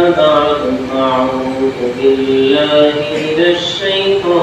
بعد أعوذ بالله من الشيطان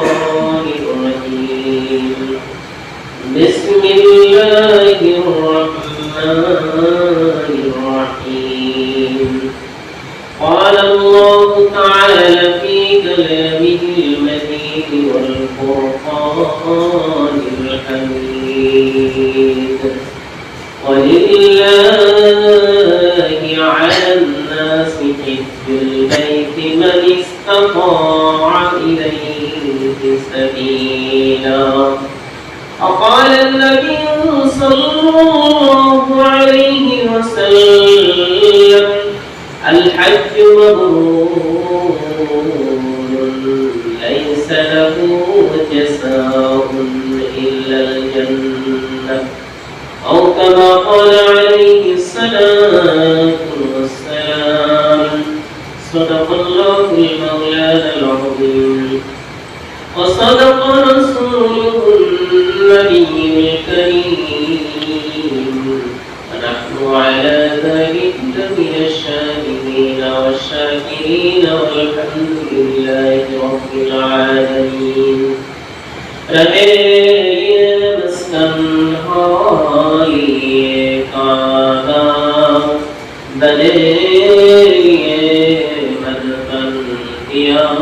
دیار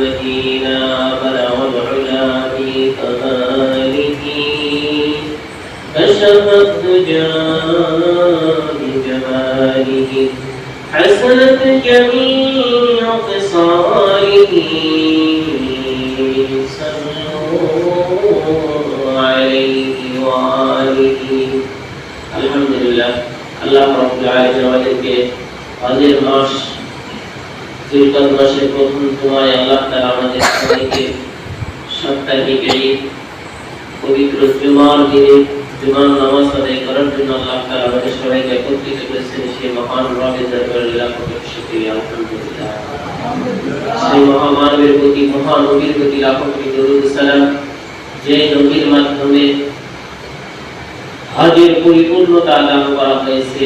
مدینہ بلغ العلا في كماله كشفت بجماله حسنت جميع خصاله صلوا عليه وآله الحمد لله আল্লাহ রাব্বুল আলামিন আমাদেরকে আজকের মাস জিলকাদ মাসের প্রথম জুমায় আল্লাহ তাআলা আমাদের সবাইকে সাপ্তাহিক ঈদ পবিত্র জুমার দিনে জুমার নামাজ আদায় করার জন্য আল্লাহ তাআলা আমাদের সবাইকে একত্রিত করেছেন। সেই মহান রবের দরবারে লাখ আলহামদুলিল্লাহ। সেই মহামানবের প্রতি, মহানবীর প্রতি লাখ দরুদ সালাম যে নবীর মাধ্যমে হজের পরিপূর্ণতা দান করা হয়েছে।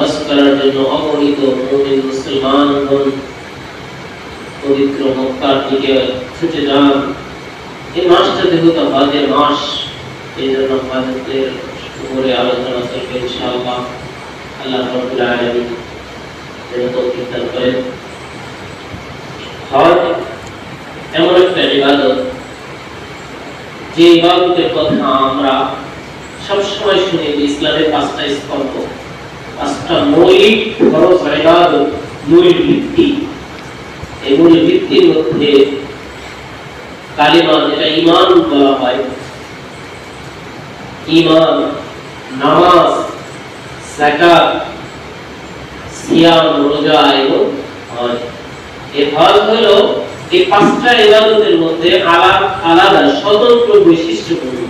হজ করার জন্য অগণিত মুমিন মুসলমানগণ পবিত্র মক্কার দিকে ছুটে যান। এই মাসটা যেহেতু হজের মাস এই জন্য হজের উপরে আলোচনা চলবে ইনশাআল্লাহ। আল্লাহ রব্বুল আলামিন যেন তৌফিক করেন। হজ এমন একটা ইবাদত, যে ইবাদতের কথা আমরা সবসময় শুনি ইসলামের পাঁচটা স্তম্ভ। পাঁচটা মৌলিক খরচ ইবাদত মূল ভিত্তি এই মূল ভিত্তির মধ্যে কালিমা যেটা ইমান বলা হয় ইমান নামাজ, যাকাত, সিয়াম, রোজা এবং এই হজ হলো এই পাঁচটা ইবাদতের মধ্যে আলাদা আলাদা, স্বতন্ত্র বৈশিষ্ট্যপূর্ণ।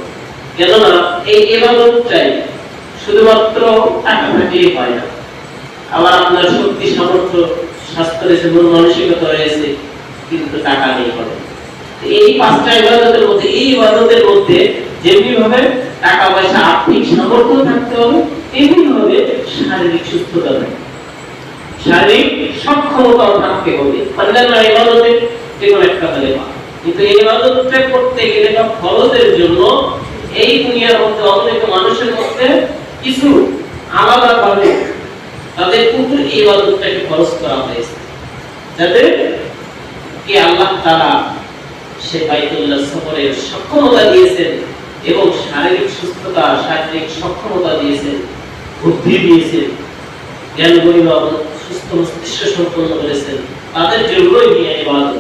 কেননা এই ইবাদতটাই শুধুমাত্র টাকা দিয়ে হয় না। আবার আপনার শক্তি, সামর্থ্য স্বাস্থ্য রয়েছে মন মানসিকতা রয়েছে, কিন্তু টাকা নেই হবে এই পাঁচটা ইবাদতের মধ্যে, এই ইবাদতের মধ্যে যেমনি ভাবে টাকা পয়সা, আর্থিক সামর্থ্য থাকতে হবে তেমনি ভাবে শারীরিক সুস্থতা থাকতে শারীরিক সক্ষমতাও থাকতে হবে। অন্যান্য একটা হলে কিন্তু এই ইবাদতটা করতে গেলে বা জন্য এই দুনিয়ার মধ্যে অনেক মানুষের মধ্যে কিছু আলাদা ভাবে তাদের উপর এই ইবাদতটাকে ফরজ করা হয়েছে। যাদের কি আল্লাহ তারা সে বাইতুল্লাহ সফরের সক্ষমতা দিয়েছেন এবং শারীরিক সুস্থতা, শারীরিক সক্ষমতা দিয়েছেন, বুদ্ধি দিয়েছেন, জ্ঞান গরিমা সুস্থ মস্তিষ্ক সম্পন্ন করেছেন, তাদের জন্যই নিয়ে ইবাদত।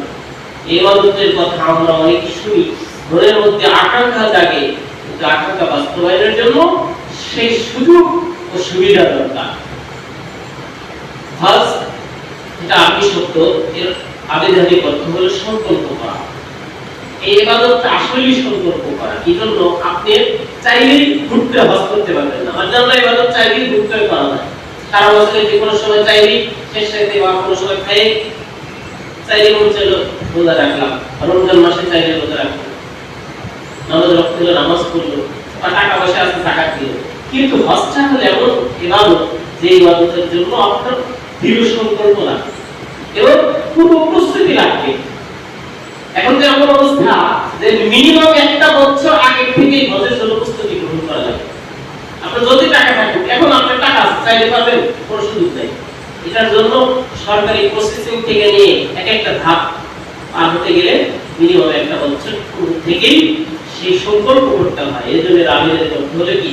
এই ইবাদতের কথা আমরা অনেক শুনি মনের মধ্যে আকাঙ্ক্ষা জাগে, কিন্তু আকাঙ্ক্ষা বাস্তবায়নের জন্য সেই সুযোগ ও সুবিধা দরকার। এটা আরবি শব্দ, এর আবেদনিক অর্থ হলো সংকল্প করা। এই ইবাদতটা আসলেই সংকল্প করা। এই জন্য আপনি চাইলেই ঘুরতে হজ করতে পারবেন না। অন্যান্য ইবাদত চাইলেই ঘুরতে করা যায় সারা বছরে যে কোনো সময় চাইলেই শেষ রাতে বা কোনো সময় খাই চাইলে মন চাইলো রোজা রাখলাম রমজান মাসে চাইলে রোজা রাখলাম। নামাজ রক্ত নামাজ পড়ল, বা টাকা পয়সা আছে টাকা দিল। কিন্তু হজটা হলো এমন ইবাদত যে ইবাদতের জন্য আপনার দৃঢ় সংকল্প লাগবে এবং পূর্ব প্রস্তুতি লাগবে। এখন যে এমন অবস্থা, যে মিনিমাম একটা বছর আগে থেকে হজের জন্য প্রস্তুতি গ্রহণ করা লাগে। আপনার যদি টাকা থাকুক এখন আপনার টাকা চাইলে পাবেন, কোনো সুযোগ নেই। এটার জন্য সরকারি প্রসেসিং থেকে নিয়ে এক একটা ধাপ পার হতে গেলে মিনিমাম একটা বছর থেকেই সেই সংকল্প করতে হয়। এই জন্য অর্থ হলো কি?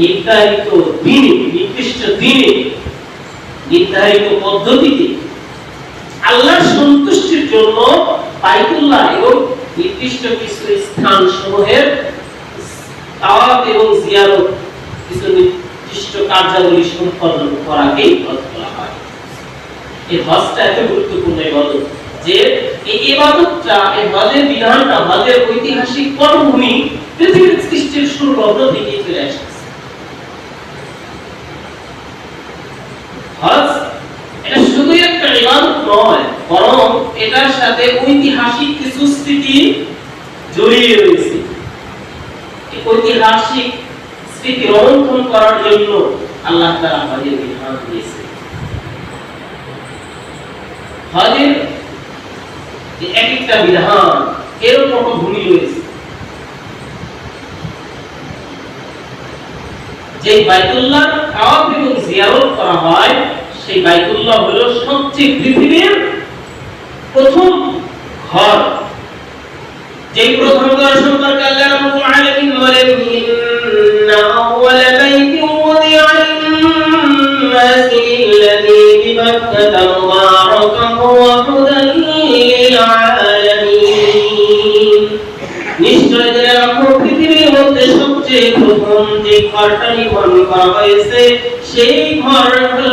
নির্ধারিত দিনে, নির্দিষ্ট দিনে, নির্ধারিত পদ্ধতিতে আল্লাহর সন্তুষ্টির জন্য বাইতুল্লাহ এবং নির্দিষ্ট কিছু স্থান সমূহের তাওয়াফ এবং জিয়ারত, কিছু নির্দিষ্ট কার্যাবলী সম্পন্ন করাকেই হজ বলা হয়। এই হজটা এত গুরুত্বপূর্ণ ইবাদত যে এই ইবাদতটা, এই হজের বিধানটা, হজের ঐতিহাসিক পটভূমি পৃথিবীর সৃষ্টির শুরু থেকে চলে আসছে হজ এটা শুধু একটা ইবাদত নয়, বরং এটার সাথে ঐতিহাসিক কিছু স্মৃতি জড়িয়ে রয়েছে। ঐতিহাসিক স্মৃতি রোমন্থন করার জন্য আল্লাহ তাআলা হজের বিধান দিয়েছে হজের এক একটা বিধান এর পটভূমি রয়েছে। যে বাইতুল্লাহ তাওয়াফ এবং জিয়ারত করা হয় সেই বাইতুল্লাহ হলো সবচেয়ে পৃথিবীর প্রথম ঘর। যে প্রথম ঘর সম্পর্কে আল্লাহ রাব্বুল আলামিন বলেন, ইন্না আউওয়ালা বাইতিন ওয়াদিআ লিন-নাস বিবাক্কাতা ওয়া হুদান লিল-আলামিন। নিশ্চয় মধ্যে সবচেয়ে প্রথম যে ঘরটা নির্মাণ করা হয়েছে, সেই ঘর হলো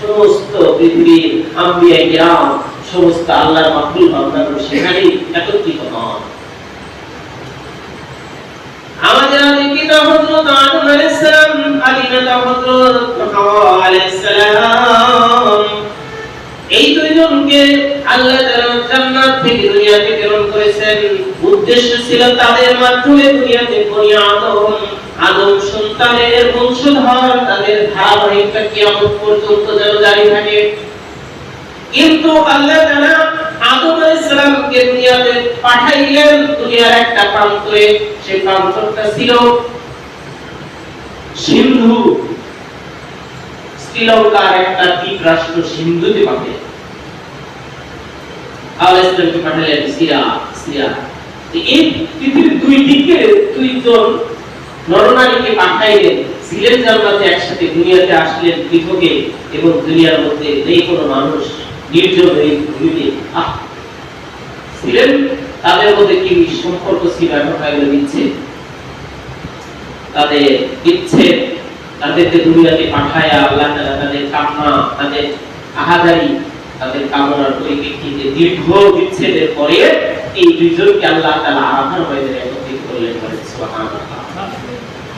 সমস্ত পৃথিবীর আম্বিয়া কিরাম, সমস্ত আল্লাহর মাহবুব বান্দাগণ সেখানে একত্রিত হন। আমাদের পিতা হযরত আদম আলাইহিস সালাম হযরত হাওয়া আলাইহিস সালাম এই দুইজনকে আল্লাহ তাআলা জান্নাত থেকে দুনিয়াতে প্রেরণ করেছেন। উদ্দেশ্য ছিল তাদের মাধ্যমে দুনিয়াতে বনি আদম আদম সন্তানের বংশধর, তাদের ধারাবাহিকতা কিয়ামত পর্যন্ত যেন জারি থাকে। কিন্তু আল্লাহ তাআলা আদম আলাইহিস সালামকে দুনিয়াতে পাঠাইলেন দুনিয়ার একটা প্রান্তরে। সেই প্রান্তটা ছিল সিন্ধু। শ্রীলঙ্কার একটা দ্বীপ রাষ্ট্র সিন্ধুতে পাবে আল্লাহ ইসলামকে পাঠালেন সিরিয়া সিরিয়া। এই পৃথিবীর দুই দিকে দুইজন নরনারীকে পাঠাইলেন, ছিলেন জান্নাতে একসাথে দুনিয়াতে আসলেন পৃথকে এবং দুনিয়ার মধ্যে নেই কোনো মানুষ, নির্জন এই ভূমিতে। আহ! ছিলেন? তাদের মধ্যে কি সম্পর্ক ছিল? এখন এগুলো দিচ্ছে। তাদের বিচ্ছেদ তাদেরকে দুনিয়াতে পাঠায়া আল্লাহ তাদের কামনা, তাদের আহাদারি, তাদের কামনার পরিপ্রেক্ষিতে দীর্ঘ বিচ্ছেদের পরে এই দুইজনকে আল্লাহ তাআলা আরাফার ময়দানে একত্রিত করলেন সুবহানাল্লাহ।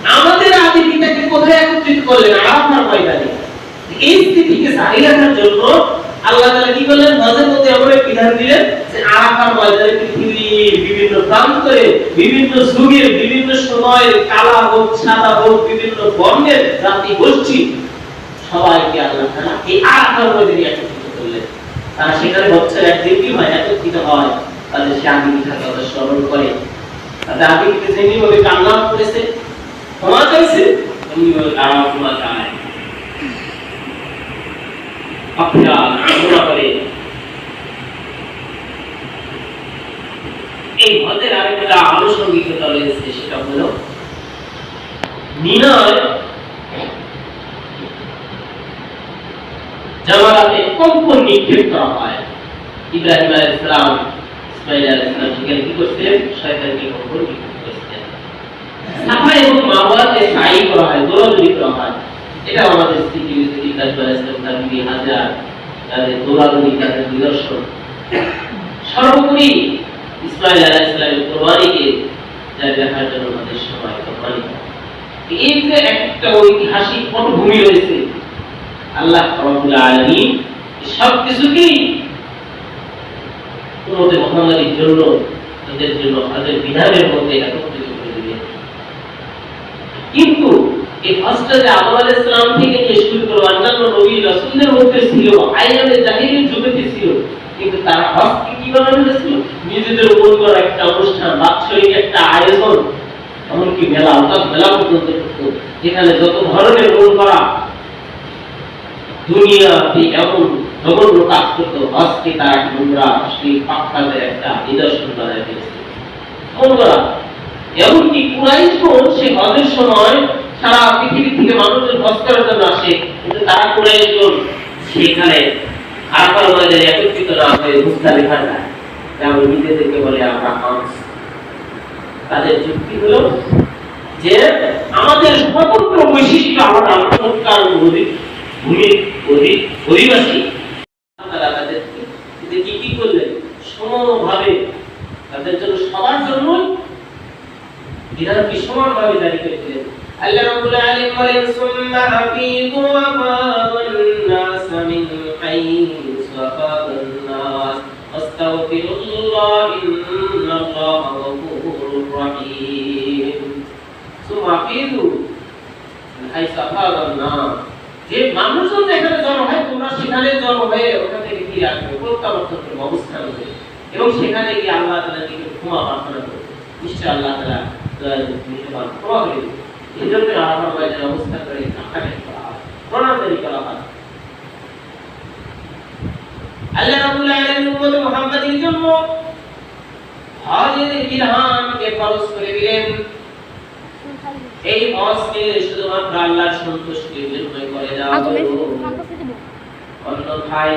আমাদের আদি পিতাকে কোথায় একত্রিত করলেন? আরাফার ময়দানে। এই স্থিতিকে জারি রাখার জন্য আল্লাহ তাআলা কি করলেন? হজের মধ্যে এমন এক বিধান দিলেন যে আরাফার ময়দানে পৃথিবীর বিভিন্ন প্রান্তরে, বিভিন্ন যুগের, বিভিন্ন সময়ের কালা হোক, সাদা হোক, বিভিন্ন বর্ণের জাতি গোষ্ঠী সবাইকে আল্লাহ তাআলা এই আরাফার ময়দানে একত্রিত করলেন। তারা সেখানে বছর একদিন কি হয়? একত্রিত হয়। তাদের সে আগে পিঠা কথা স্মরণ করে। তাদের আগে পিঠে যেমনি ভাবে কান্না করেছে ক্ষমা চাইছে ভাবে তারা ক্ষমা চায় আপনারা কামনা করে এই আনুষঙ্গিকতা রয়েছে, সেটা হলো, মিনার জামারাতে কম্পন নিক্ষেপ করা হয়। ইব্রাহিম আলাইহিস ইসমাইল আলাইহিস সালাম কি করছিলেন? শয়তানকে কম্পন নিক্ষেপ সাফা এবং মাওয়াতে সাই করা হয় দৌড়াদৌড়ি করা হয়। এটা আমাদের স্মৃতি বিস্মৃতি ইব্রাহিম আলাইহিস সালাম তার হাজার তাদের দৌড়াদৌড়ি তাদের নিদর্শন। সর্বোপরি ইসমাইল আলাইহিস সালামের কোরবানিকে যা দেখার জন্য আমাদের সময় কোরবানি এই যে একটা ঐতিহাসিক পটভূমি রয়েছে, আল্লাহ রাব্বুল আলামিন সব কিছুকেই উম্মতে মুহাম্মাদীর জন্য এদের জন্য, তাদের বিধানের মধ্যে দিলেন কিন্তু এই ফার্স্টটা আদম আলাইহিস সালাম থেকে নিয়ে শুরু করে অন্যান্য নবী রাসূলদের মধ্যে ছিল আইয়ামে জাহিলির যুগেতে ছিল, কিন্তু তারা হজকে কি বানানো হয়েছিল? নিজেদের মন করা একটা অনুষ্ঠান, বাৎসরিক একটা আয়োজন, এমনকি মেলা, অর্থাৎ মেলা পর্যন্ত যেখানে যত ধরনের মন করা দুনিয়াতে এমন জঘন্য কাজ করতো হজকে তারা নোংরা সেই পাক্কাদের একটা নিদর্শন বানায় দিয়েছে। মন করা এমনকি কুরাইশগণ সে হজের সময় সারা পৃথিবী থেকে মানুষের হজ করার জন্য আসে, কিন্তু তারা কুরাইশগণ সেখানে আরাফার ময়দানে একত্রিত না হয়ে মুস্তালিফা যায়। যেমন নিজেদেরকে বলে আমরা হামস। তাদের যুক্তি হলো যে আমাদের স্বতন্ত্র বৈশিষ্ট্য আমরা অধিক ভূমি অধিক অধিবাসী তাদেরকে কি কি করলেন? সমভাবে তাদের জন্য সবার জন্য বিধানটি সমানভাবে জারি করে দিলেন আল্লাহ রাব্বুল আলামিন বলেন, সুম্মা আফিদু আফাদান নাস মিন হাইসু আফাদান নাস। আস্তাগফিরুল্লাহ ইন্নাল্লাহা সুম্মা নাস। যে যেখানে জন্ম হয়, তোমরা সেখানে জন্ম হয়ে ওখান থেকে ফিরে আসবে প্রত্যাবর্তন করবে অবস্থান করবে এবং সেখানে গিয়ে আল্লাহ তাআলা দিকে ক্ষমা প্রার্থনা করবে। নিশ্চয় আল্লাহ তাআলা করে এই জন্য আল্লাহ অবস্থা করে করা হয় প্রণামদারি করা হয় আল্লাহ রাব্বুল আলামিন উম্মত মুহাম্মাদের জন্য হজের বিধানকে ফরজ করে দিলেন। এই হজকে শুধুমাত্র আল্লাহর সন্তুষ্টির জন্যই করে দেওয়া হলো। অন্যথায়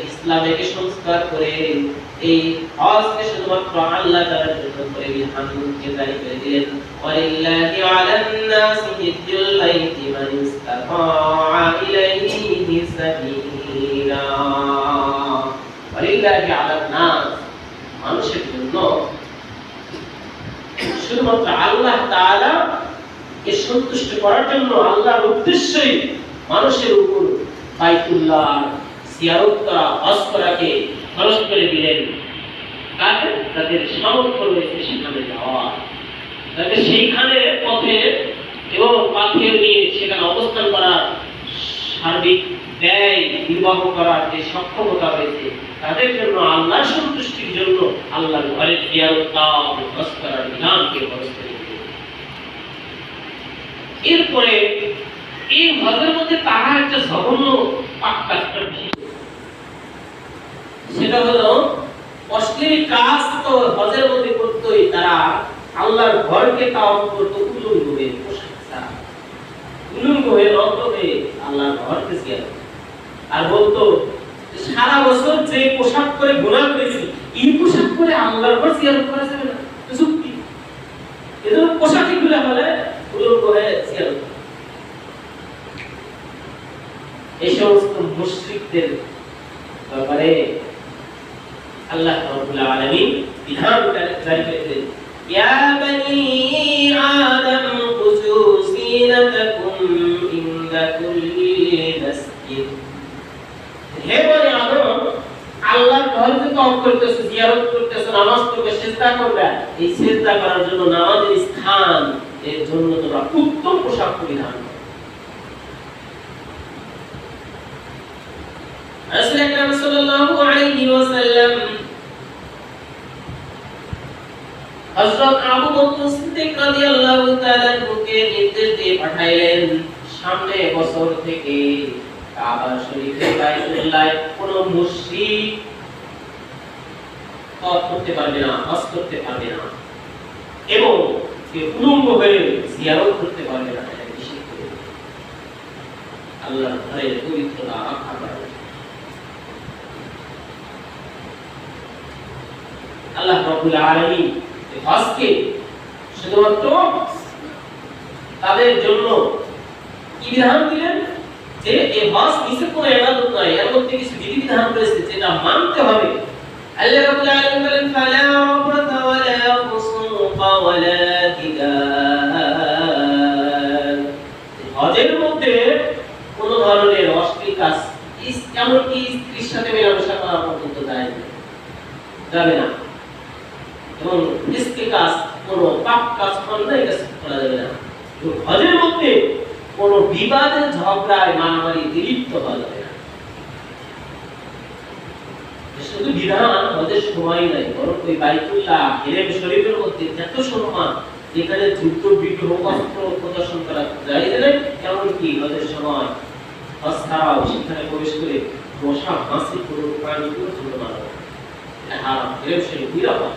ইসলাম একে সংস্কার করে এই হজকে শুধুমাত্র আল্লাহ তাআলার জন্য করে বিধানকে জারি করে দিলেন। ওয়ালিল্লাহি আলান নাসি হিজ্জুল বাইতি মান ইসতাতাআ ইলাইহি সাবিলা। ওয়ালিল্লাহি আলান নাস মানুষের জন্য শুধুমাত্র আল্লাহ তাআলা কে সন্তুষ্ট করার জন্য আল্লাহর উদ্দেশ্যই মানুষের উপর বাইতুল্লাহ করাকে খরচ করে দিলেন। কাকে তাদের সামর্থ্য রয়েছে সেখানে যাওয়া। তাদের সেইখানে পথে এবং পাথের নিয়ে সেখানে অবস্থান করার সার্বিক ব্যয়, নির্বাহ করার যে সক্ষমতা রয়েছে, তাদের জন্য আল্লাহ সন্তুষ্টির জন্য আল্লাহর ঘরে জিয়ারত হজ করার বিধানকে খরচ করে এরপরে এই হজের মধ্যে তারা একটা জঘন্য পাপ কাজটা বেশি করে। সেটা হলো অশ্লীল কাজ তো হজের মধ্যে করতোই তারা আল্লাহর ঘরকে তাও করতো উলুঙ্গ হয়ে ছাড়া উলুঙ্গ হয়ে রক্ত হয়ে আল্লাহর ঘরকে জিয়ারত আর বলতো, সারা বছর যে পোশাক পরে গুনাহ করেছি এই পোশাক পরে আল্লাহর ঘর জিয়ারত করা যাবে না যুক্তি। এজন্য পোশাকি গুলা হলে উলঙ্গ হয়ে জিয়ারত এই সমস্ত মুশরিকদের ব্যাপারে আল্লাহ রাব্বুল আলামিন বিধান জারি ইয়া বনি আদম খুযু জিনাতাকুম ইনদা কুল্লি মাসজিদ। হে বনি আদম, আল্লাহর ঘর যে তওয়াফ করতেছো, জিয়ারত করতেছো, নামাজ পড়বে, সিজদা করবে, এই সিজদা করার জন্য নামাজের স্থান, এর জন্য তোমরা উত্তম পোশাক পরিধান করো। রাসূল আলাইহি ওয়াসাল্লাম হযরত আবু বকর সিদ্দিক রাদিয়াল্লাহু তাআলা কে নির্দেশ দিয়ে পাঠাইলেন, সামনে বছর থেকে কাবা শরীফে বাইতুল্লাহ কোন মুশরিক তওয়াফ করতে পারবে না হজ করতে পারবে না এবং কেউ উলঙ্গ হয়ে জিয়ারত করতে পারবে না। আল্লাহর ঘরের পবিত্রতা রক্ষা করা। আল্লাহ রাব্বুল আলামিন হজকে শুধুমাত্র তাদের জন্য কি বিধান দিলেন যে এই হজ কোনো নয়, এর মধ্যে কিছু রয়েছে যেটা মানতে হবে। আল্লাহ রাব্বুল আলামিন বলেন, ফালা হজের মধ্যে কোনো ধরনের অশ্লীল কাজ, এমনকি স্ত্রীর সাথে মেলামেশা করা পর্যন্ত যায় যাবে না। এবং ইস্তিকাস কোনো পাপ কাজ অন্যায় কাজ করা যাবে না। হজের মধ্যে কোনো বিবাদের ঝগড়ায় মারামারি লিপ্ত হওয়া যাবে না। শুধু বিধান, হজের সময় নাই, বরং ওই বাইতুল্লাহ হেরেম শরীফের মধ্যে এত সম্মান, যেখানে যুদ্ধ, বিগ্রহ, অস্ত্র প্রদর্শন করা যায় না, এমনকি হজের সময় ছাড়াও সেখানে প্রবেশ করে মশা হাসি কোনো প্রাণী কোনো ছোট মানব হারাম। হেরেম শরীফ নিরাপদ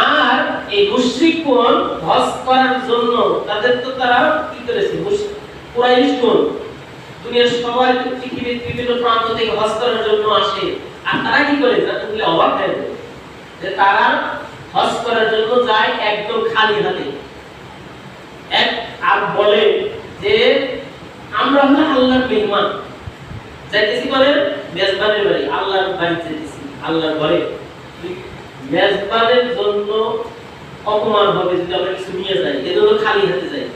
আর এই মুশরিকগণ হজ করার জন্য। তাদের তো তারা কি করেছে? কুরাইশগণ দুনিয়ার সবাই পৃথিবীর বিভিন্ন প্রান্ত থেকে হজ করার জন্য আসে। আর তারা কি করে? জানলে অবাক হয়ে যে তারা হজ করার জন্য যায় একদম খালি হাতে। এক আর বলে যে আমরা হলো আল্লাহর মেহমান। যাইতেছি মানে মেজবানের বাড়ি। আল্লাহর বাড়ি যাইতেছি। আল্লাহর ঘরে। মেজবানের জন্য অপমান হবে, যদি আমরা কিছু নিয়ে যাই এজন্য খালি হাতে যাই।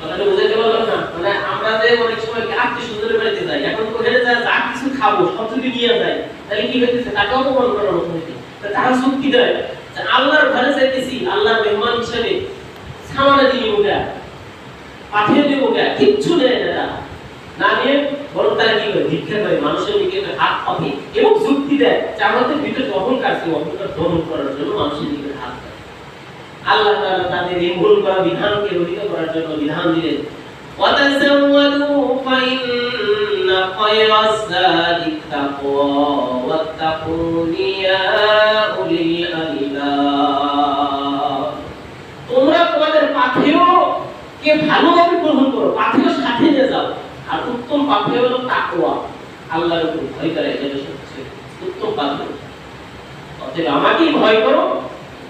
কথাটা পারলাম না? মানে আমরা যে অনেক সময় আত্মীয় যাই, এখন যা কিছু খাব, সব যদি নিয়ে যাই, তাহলে কি হইতেছে? তাকে অপমান করার তারা শক্তি দেয়। যে আল্লাহর ঘরে যাইতেছি, আল্লাহর মেহমান হিসেবে দিয়ে পাঠিয়ে দেব কিচ্ছু নেয় না। না নিয়ে বরং তারা কি করে? ভিক্ষা করে, মানুষের দিকে হাত পাবে এবং যুক্তি দেয়। যে আমাদের ভিতরে অহংকার সেই অহংকার দমন করার জন্য মানুষের দিকে হাত দেয়। আল্লাহ তাআলা তাদের এই ভুল করা বিধানকে রহিত করার জন্য বিধান দিলেন। ওয়াতাযাওয়াদু ফাইন্না ইন্না খায়রাস যাদি তাকওয়া ওয়াত্তাকুনি উলিল আলবাব। তোমরা তোমাদের পাথেয় কে ভালোভাবে গ্রহণ করো, পাথেয় সাথে নিয়ে যাও। আর উত্তম পাথেয় হলো তাকওয়া। আল্লাহর উপর ভয় করা, এটা হচ্ছে উত্তম পাথেয়। অতএব আমাকেই ভয় করো,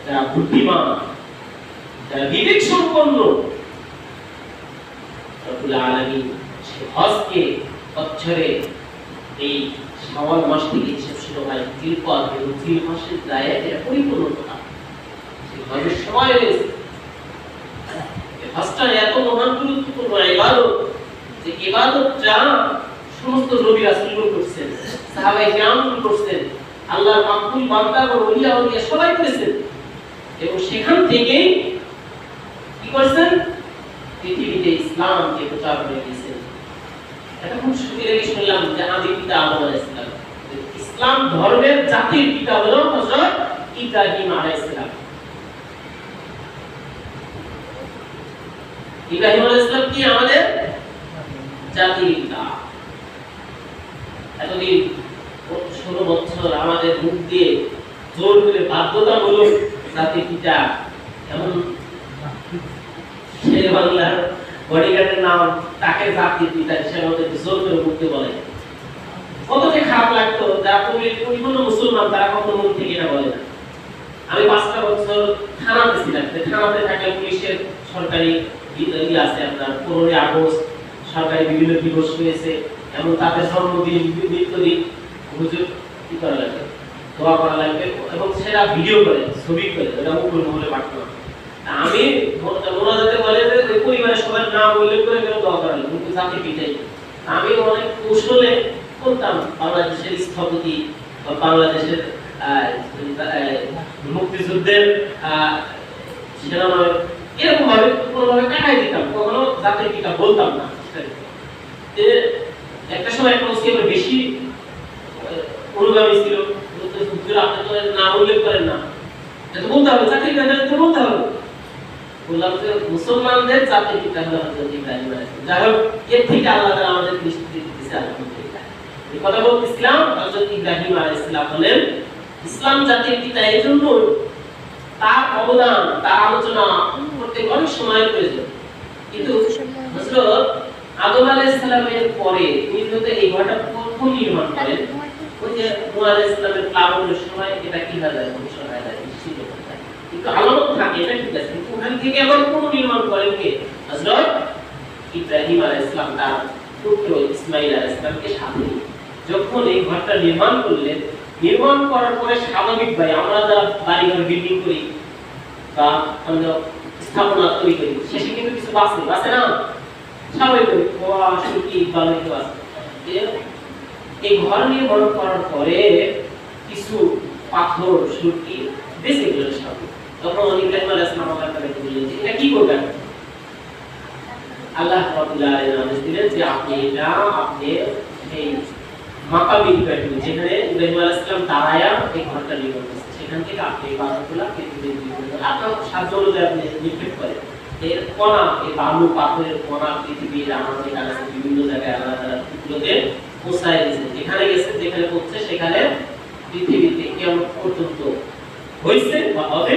যারা বুদ্ধিমান। যারা বিবেক সম্পন্ন। রব্বুল সে হজকে বছরে এই শাওয়াল মাস থেকে হিসেব শুরু হয় জিলকদ এবং জিল মাসের গায়ে এটা পরিপূর্ণতা সেই হজের সময় রয়েছে। হজটা এত মহান গুরুত্বপূর্ণ ইবাদত যে ইবাদতটা সমস্ত নবী রাসূলগণ করছেন, সাহাবায়ে কিরামগণ করছেন, আল্লাহর মাকবুল বান্দা এবং ওলিয়া আউলিয়া সবাই করেছেন। এবং সেখান থেকেই করছেন? পৃথিবীতে ইসলামকে প্রচার করে দিয়েছেন। লেগে শুনলাম যে আদি পিতা আদম আলাইহিস সালাম ইসলাম ধর্মের জাতির পিতা হলো হযরত ইব্রাহিম আলাইহিস সালাম ইব্রাহিম আলাইহিস সালাম কি আমাদের? জাতির পিতা। এতদিন ষোলো বছর আমাদের মুখ দিয়ে জোর করে বাধ্যতামূলক জাতির পিতা এমন শের বাংলার বডিগার্ডের নাম তাকে জাতির পিতা হিসেবে আমাদেরকে জোর করে উঠতে বলে। কতটা খারাপ লাগতো, যারা পরি- পরিপূর্ণ মুসলমান, তারা কখনো মন থেকে এটা বলে না। আমি পাঁচটা বছর থানাতে ছিলাম থানাতে থাকলে পুলিশের সরকারি ই- ই আছে আপনার, পনেরোই আগস্ট সরকারি বিভিন্ন দিবস রয়েছে, এবং তাদের জন্মদিন মৃত্যুদিন হুজুর কি করা লাগবে দোয়া করা লাগবে, এবং সেটা ভিডিও করে, ছবি করে ওটা উপর মহলে পাঠানো। আমি মোনাজাতে বলে যে ওই পরিবারের সবার নাম উল্লেখ করে কেন দোয়া করা কিন্তু জাতি পিটাই আমি অনেক কৌশলে করতাম বাংলাদেশের স্থপতি বা বাংলাদেশের মুক্তিযুদ্ধের সেনানায়ক এরকম ভাবে কোনোভাবে কাটাই দিতাম, কখনো জাতির পিতা বলতাম না একটা সময় একটা মুসলিম বেশি অনুগামী ছিল এর উল্লেখ করেন না। বলতে হবে তো বলতে হবে। বললাম মুসলমানদের জাতির পিতা হলো ইব্রাহিম যাই হোক, এর থেকে আল্লাহ আমাদের দৃষ্টি দিতেছে আলহামদুলিল্লাহ। এই কথা হযরত ইব্রাহিম হলেন ইসলাম জাতির পিতা। এই জন্য তার অবদান, তার আলোচনা করতে অনেক প্রয়োজন। কিন্তু হযরত আদম আলাইহিস পরে তিনি এই ঘরটা প্রথম নির্মাণ করেন। ওই যে নূহ প্লাবনের সময় এটা কি হয়ে যায় ধ্বংস হয়ে যায় বিচ্ছিন্ন হয়ে যায় কিন্তু আলামত থাকে এটা ঠিক আছে। কিন্তু ওখান থেকে আবার পুনর্নির্মাণ করেন কে? হযরত ইব্রাহিম আলাইহিস সালাম তার পুত্র ইসমাইল আলাইহিস সালামকে সাথে যখন এই ঘরটা নির্মাণ করলেন, নির্মাণ করার পরে স্বাভাবিক ভাই আমরা যারা বাড়িঘর বিল্ডিং করি বা আমরা স্থাপনা তৈরি করি, শেষে কিন্তু কিছু বাঁচে। বাঁচে না? স্বাভাবিক খোয়া সুটি বালি তো আছে এই ঘর নির্মাণ করার পরে কিছু পাথর সুটি বেঁচে গেল স্বাভাবিক তখন যে, এটা কি করবেন? আল্লাহ রাব্বুল আলামিন দিলেন যে, আপনি এটা আপনি এই যেখানে ইব্রাহিম আলাইহিস সালাম এই ঘরটা সেখান থেকে আপনি দিয়ে দিবেন আপনার সাহায্য আপনি নিক্ষেপ করেন। এর কণা, এই বালু, পাথরের কণা, পৃথিবীর আমাদের কাছে বিভিন্ন জায়গায় আলাদা টুকরোতে পৌঁছায় যেখানে গেছে, যেখানে পৌঁছে সেখানে পৃথিবীতে কেমন পর্যন্ত হয়েছে বা হবে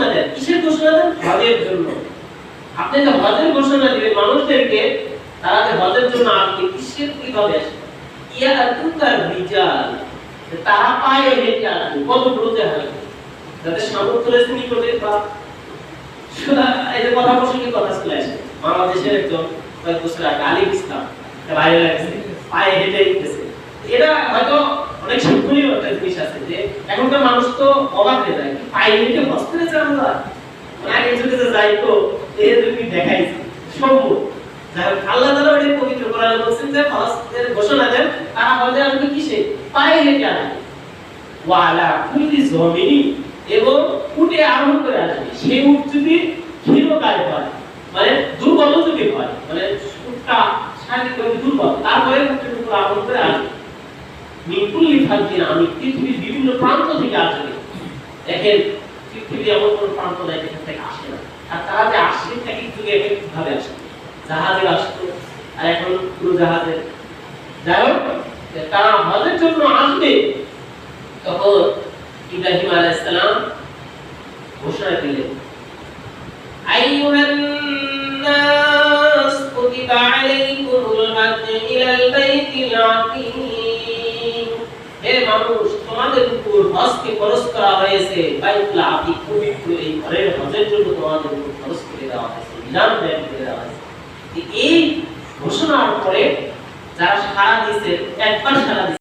ঘোষণা দেন কিসের ঘোষণা দেন হজের জন্য। আপনি যে হজের ঘোষণা দিবেন, মানুষদেরকে তারা যে হজের জন্য আসবে, কিসের কীভাবে আসবে? ইয়া তুকার তারা পায়ে হেঁটে আসবে, কত দূরতে যাদের সামর্থ্য রয়েছে বা কথা প্রসঙ্গে কথা চলে আসে? বাংলাদেশের একজন কয়েক বছর আগে আলী ইসলাম পায়ে হেঁটে গেছে এটা হয়তো অনেক শিক্ষণীয় একটা জিনিস আছে যে এখনকার মানুষ তো অবাক হয়ে যায় বসতে পেরেছে আমরা? মানে আগে যুগে যে যাইতো এই তুমি দেখাইছি সম্ভব। যাই আল্লাহ তাআলা ওই পবিত্র কোরআনে বলছেন যে হজের ঘোষণা দেন, তারা হজে আসবে কিসে? পায়ে হেঁটে আসবে ওয়ালা কুল্লি জমিনি এবং উঠে আরোহণ করে আসবে সেই উট যদি ক্ষীণকায় হয় মানে দুর্বল যদি হয় মানে উটটা শারীরিকভাবে দুর্বল, তারপরে উটের উপর আরোহণ করে আসবে আমি পৃথিবীর বিভিন্ন প্রান্ত থেকে আসবে। দেখেন এমন কোনো প্রান্ত নাই যেখান থেকে আসে না। আর তারা যে যুগে এক জাহাজে আসতো আর এখন পুরো যাই হোক তারা জন্য আসবে, তখন ইব্রাহিম আলাইহিস সালাম ঘোষণা দিলেন আইয়ুহান নাস কুতিবা আলাইকুমুল হে মানুষ তোমাদের উপর হজকে খরচ করা হয়েছে। বাইতুল আতীক পবিত্র এই ঘরের হজের জন্য তোমাদের উপর খরচ করে দেওয়া হয়েছে বিধান ব্যয় করে দেওয়া হয়েছে। এই ঘোষণার পরে যারা সারা দিয়েছে, একবার সারা